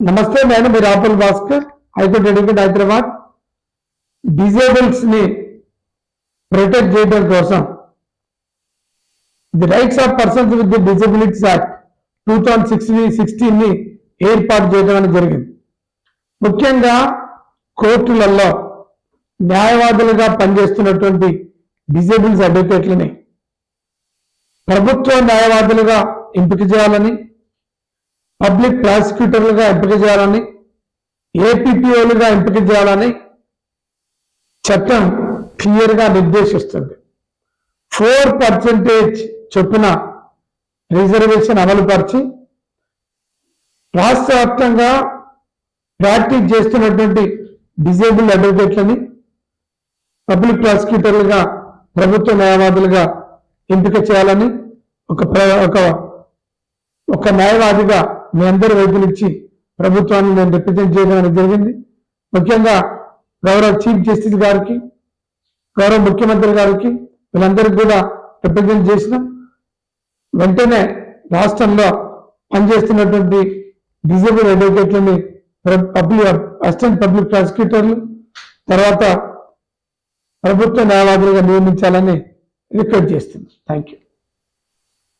నమస్తే నేను మీ Rapul Bhaskar high court advocate Hyderabad. డిజేబుల్స్ని protect చేయడం కోసం the rights of persons with the disabilities act two thousand sixteen సిక్స్టీన్ని ఏర్పాటు చేయడం అనేది జరిగింది. ముఖ్యంగా కోర్టులలో న్యాయవాదులుగా పనిచేస్తున్నటువంటి డిజేబుల్స్ అడ్వకేట్లని ప్రభుత్వ న్యాయవాదులుగా ఎంపిక చేయాలని పబ్లిక్ ప్రాసిక్యూటర్లుగా ఎంపిక చేయాలని ఏపీపీఓలుగా ఎంపిక చేయాలని చట్టం క్లియర్గా నిర్దేశిస్తుంది. ఫోర్ పర్సెంటేజ్ చొప్పున రిజర్వేషన్ అమలుపరిచి రాష్ట్ర వ్యాప్తంగా ప్రాక్టీస్ చేస్తున్నటువంటి డిజేబుల్ అడ్వకేట్లని పబ్లిక్ ప్రాసిక్యూటర్లుగా ప్రభుత్వ న్యాయవాదులుగా ఎంపిక చేయాలని ఒక ప్ర- ఒక ఒక న్యాయవాదిగా మీ అందరి వైపు నుంచి ప్రభుత్వాన్ని నేను రిప్రజెంట్ చేయడం అనేది జరిగింది. ముఖ్యంగా గౌరవ చీఫ్ జస్టిస్ గారికి గౌరవ ముఖ్యమంత్రి గారికి వీళ్ళందరికీ కూడా రిప్రజెంట్ చేసిన వెంటనే రాష్ట్రంలో పనిచేస్తున్నటువంటి డిజేబుల్ అడ్వకేట్లని పబ్లిక్ అసిస్టెంట్ పబ్లిక్ ప్రాసిక్యూటర్లు తర్వాత ప్రభుత్వ న్యాయవాదులుగా నియమించాలని రిక్వెస్ట్ చేస్తుంది థ్యాంక్ యూ